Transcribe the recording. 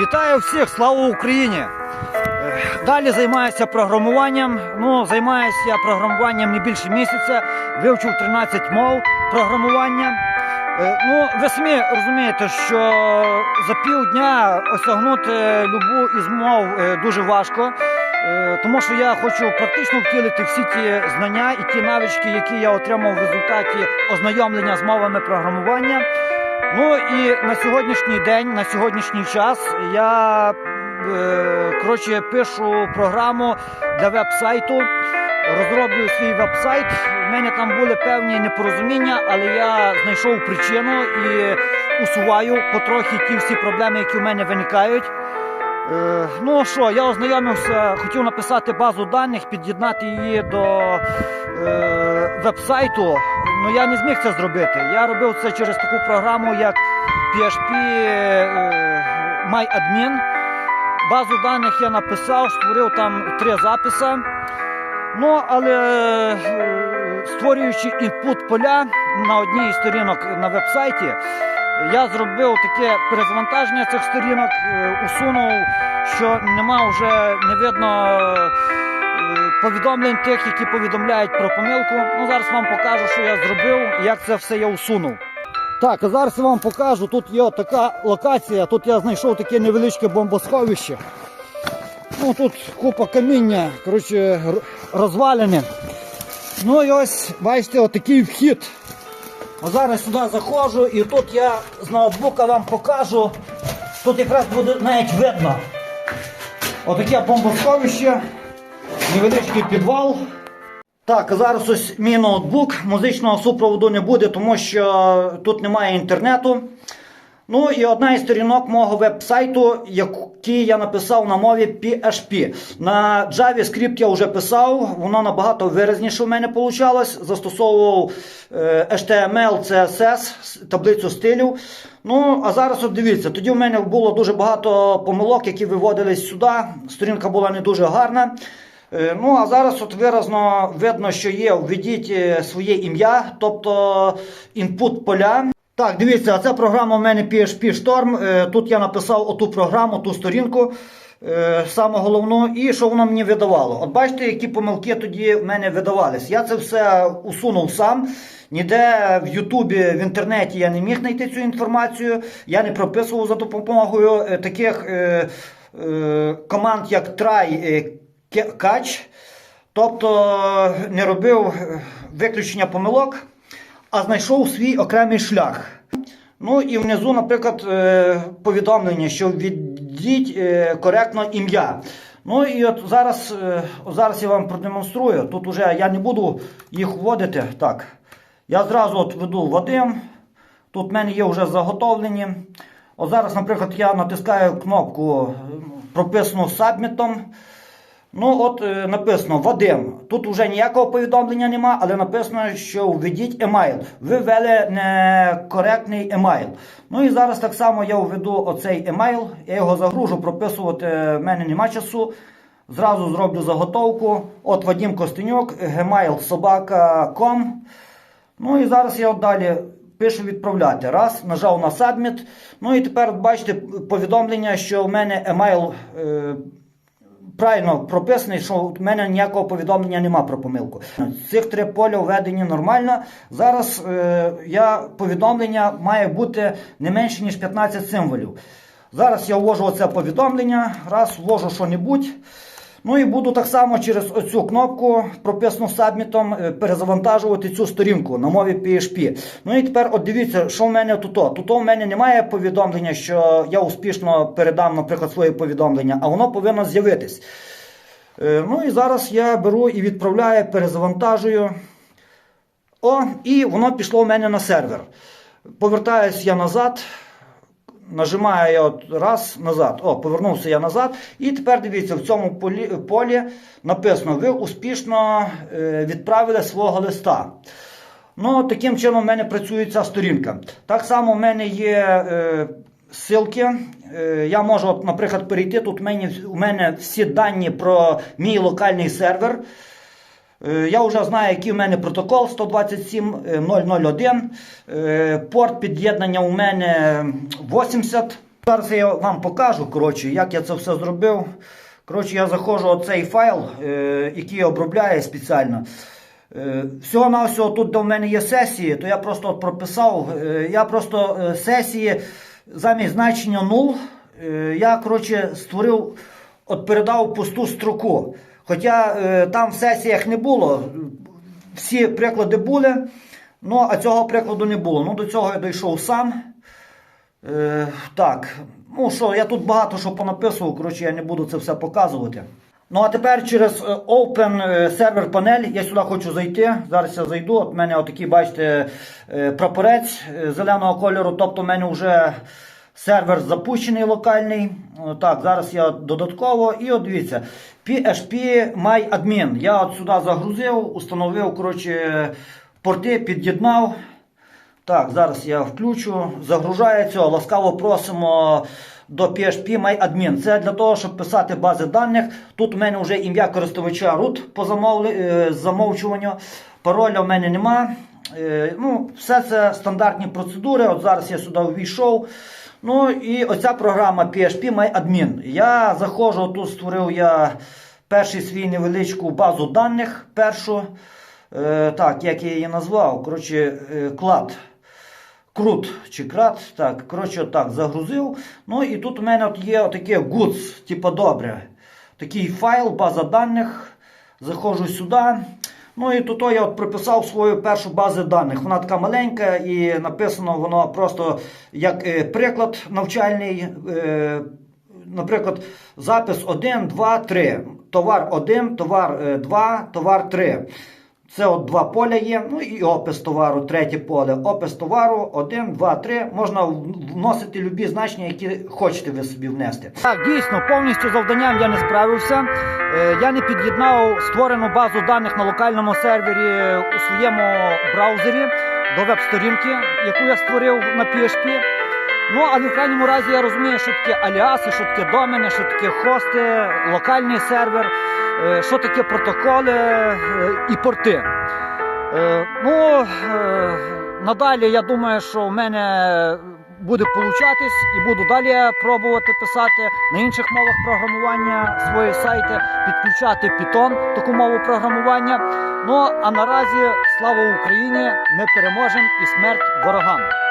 Вітаю всіх, слава Україні! Е, Далі займаюся програмуванням. Ну, займаюся програмуванням не більше місяця. Вивчив 13 мов програмування. Е, Ну, ви самі розумієте, що за півдня осягнути любу із мов е, дуже важко. Тому що я хочу практично втілити всі ті знання і ті навички, які я отримав в результаті ознайомлення з мовами програмування. Ну і на сьогоднішній день, на сьогоднішній час я е, коротше, пишу програму для веб-сайту, розроблюю свій веб-сайт. У мене там були певні непорозуміння, але я знайшов причину і усуваю потрохи ті всі проблеми, які в мене виникають. Е, ну що, я ознайомився, хотів написати базу даних, під'єднати її до е, веб-сайту. Ну я не зміг це зробити. Я робив це через таку програму, як PHP е, MyAdmin. Базу даних я написав, створив там три записи. Ну, але е, створюючи інпут поля на одній із сторінок на веб-сайті, я зробив таке перезавантаження цих сторінок, е, усунув, що нема вже не видно е, повідомлень тих, які повідомляють про помилку. Ну, зараз вам покажу, що я зробив і як це все я усунув. Так, а зараз я вам покажу. Тут є така локація. Тут я знайшов таке невеличке бомбосховище. Ну тут купа каміння, коротше, розвалене. Ну і ось, бачите, отакий вхід. Зараз сюди заходжу і тут я з ноутбука вам покажу. Тут якраз буде навіть видно. Отаке бомбосховище, невеличкий підвал. Так, зараз ось мій ноутбук. Музичного супроводу не буде, тому що тут немає інтернету. Ну і одна із сторінок мого веб-сайту, який я написав на мові PHP. На JavaScript я вже писав, воно набагато виразніше в мене вийшло. Застосовував е, HTML, CSS, таблицю стилів. Ну, а зараз от дивіться, тоді в мене було дуже багато помилок, які виводились сюди. Сторінка була не дуже гарна. Е, Ну, а зараз от виразно видно, що є введіть е, своє ім'я, тобто інпут поля. Так, дивіться, а це програма в мене PHP Storm. Е, Тут я написав оту програму, ту сторінку, е, саме головну, і що воно мені видавало. От бачите, які помилки тоді в мене видавались. Я це все усунув сам. Ніде в Ютубі, в інтернеті я не міг знайти цю інформацію. Я не прописував за допомогою е, таких е, е, команд, як try, catch. Тобто не робив виключення помилок, а знайшов свій окремий шлях. Ну і внизу, наприклад, е, повідомлення, що введіть е, коректно ім'я. Ну і от зараз, е, от зараз я вам продемонструю. Тут уже я не буду їх вводити. Так. Я зразу от веду Вадим. Тут в мене є вже заготовлені. От зараз, наприклад, я натискаю кнопку е, прописану сабмітом. Ну, от е, написано Вадим. Тут вже ніякого повідомлення нема, але написано, що введіть емайл. Ви ввели некоректний емайл. Ну і зараз так само я введу оцей емайл, я його загружу, прописувати в мене нема часу. Зразу зроблю заготовку. От Вадим Костенюк, собака.com. Ну і зараз я от далі пишу відправляти. Раз, нажав на Submit. Ну і тепер бачите повідомлення, що в мене емайл. Е, правильно прописаний, що в мене ніякого повідомлення нема про помилку. Цих три поля введені нормально. Зараз е, я повідомлення має бути не менше, ніж 15 символів. Зараз я ввожу оце повідомлення, раз ввожу що-небудь. Ну і буду так само через оцю кнопку, прописану сабмітом, е, перезавантажувати цю сторінку на мові PHP. Ну і тепер от дивіться, що в мене тут. Тут у мене немає повідомлення, що я успішно передам, наприклад, своє повідомлення, а воно повинно з'явитись. Е, Ну і зараз я беру і відправляю, перезавантажую. О, і воно пішло в мене на сервер. Повертаюсь я назад. Нажимаю я от раз назад. О, повернувся я назад. І тепер дивіться, в цьому полі, полі написано: ви успішно е, відправили свого листа. Ну, таким чином в мене працює ця сторінка. Так само в мене є е, ссылки. Е, я можу, наприклад, перейти. Тут у мене всі дані про мій локальний сервер. Е, Я вже знаю, який у мене протокол 127.001. Е, Порт під'єднання у мене 80. Зараз я вам покажу, коротше, як я це все зробив. Коротше, я заходжу в цей файл, е, який я обробляю спеціально. Е, всього на тут, де в мене є сесії, то я просто от прописав. е, я просто е, сесії замість значення 0, е, я коротше, створив, от передав пусту строку. Хоча е, там в сесіях не було, всі приклади були, ну а цього прикладу не було. Ну, до цього я дійшов сам. Е, так, ну що, я тут багато що понаписував, коротше, я не буду це все показувати. Ну а тепер через е, Open е, сервер панель я сюди хочу зайти. Зараз я зайду. От в мене отакий, бачите, е, прапорець зеленого кольору. Тобто в мене вже сервер запущений локальний. Так, зараз я додатково. І от дивіться, PHP MyAdmin. Я от сюди загрузив, установив коротше, порти, під'єднав. Так, зараз я включу. Загружається. Ласкаво просимо до PHP MyAdmin. Це для того, щоб писати бази даних. Тут у мене вже ім'я користувача root по е, замовчуванню. Пароля в мене нема. Е, Ну, все це стандартні процедури. От зараз я сюди увійшов. Ну і оця програма PHP MyAdmin. Я заходжу, тут створив я перший свій невеличку базу даних. Першу. Е, так, як я її назвав, коротше, е, клад. Крут чи крат, так, коротше, так, загрузив. Ну і тут у мене от є таке goods, типу добре. Такий файл, база даних. Заходжу сюди. Ну і тут я от приписав свою першу базу даних. Вона така маленька і написано воно просто як е, приклад навчальний. Е, наприклад, запис 1, 2, 3. Товар 1, товар 2, товар 3. Це от два поля є, ну і опис товару, третє поле. Опис товару 1, 2, 3. Можна вносити любі значення, які хочете ви собі внести. Так, дійсно, повністю завданням я не справився. Е, Я не під'єднав створену базу даних на локальному сервері у своєму браузері до веб-сторінки, яку я створив на PHP. Ну, але в крайньому разі я розумію, що таке аліаси, що таке домени, що таке хости, локальний сервер, е, що таке протоколи е, і порти. Е, Ну, е, надалі я думаю, що в мене буде получатись і буду далі пробувати писати на інших мовах програмування свої сайти, підключати Python, таку мову програмування. Ну а наразі слава Україні! Ми переможемо і смерть ворогам!